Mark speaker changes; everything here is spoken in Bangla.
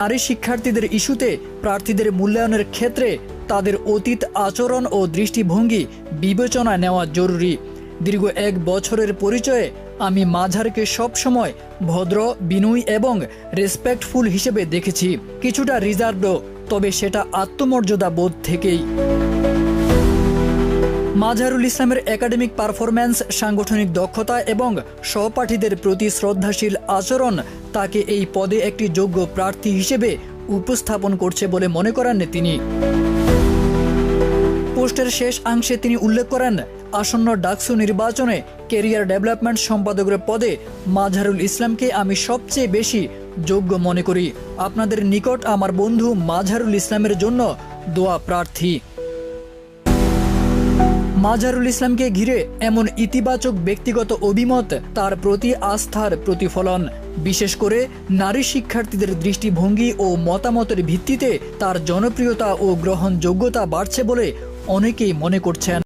Speaker 1: নারী শিক্ষার্থীদের ইস্যুতে প্রার্থীদের মূল্যায়নের ক্ষেত্রে তাদের অতীত আচরণ ও দৃষ্টিভঙ্গি বিবেচনায় নেওয়া জরুরি। দীর্ঘ এক বছরের পরিচয়ে আমি মাঝারকে সবসময় ভদ্র, বিনয়ী এবং রেসপেক্টফুল হিসেবে দেখেছি। কিছুটা রিজার্ভড, তবে সেটা আত্মমর্যাদা বোধ থেকেই। মাঝারুল ইসলামের একাডেমিক পারফরম্যান্স, সাংগঠনিক দক্ষতা এবং সহপাঠীদের প্রতি শ্রদ্ধাশীল আচরণ তাকে এই পদে একটি যোগ্য প্রার্থী হিসেবে উপস্থাপন করছে বলে মনে করেন তিনি। পোস্টের শেষ অংশে তিনি উল্লেখ করেন, আসন্ন ডাকসু নির্বাচনে কেরিয়ার ডেভেলপমেন্ট সম্পাদকের পদে মাঝারুল ইসলামকে আমি সবচেয়ে বেশি যোগ্য মনে করি। আপনাদের নিকট আমার বন্ধু মাঝারুল ইসলামের জন্য দোয়া প্রার্থী। মাজারুল ইসলামকে ঘিরে এমন ইতিবাচক ব্যক্তিগত অভিমত তার প্রতি আস্থার প্রতিফলন। বিশেষ করে নারী শিক্ষার্থীদের দৃষ্টিভঙ্গি ও মতামতের ভিত্তিতে তার জনপ্রিয়তা ও গ্রহণযোগ্যতা বাড়ছে বলে অনেকেই মনে করছেন।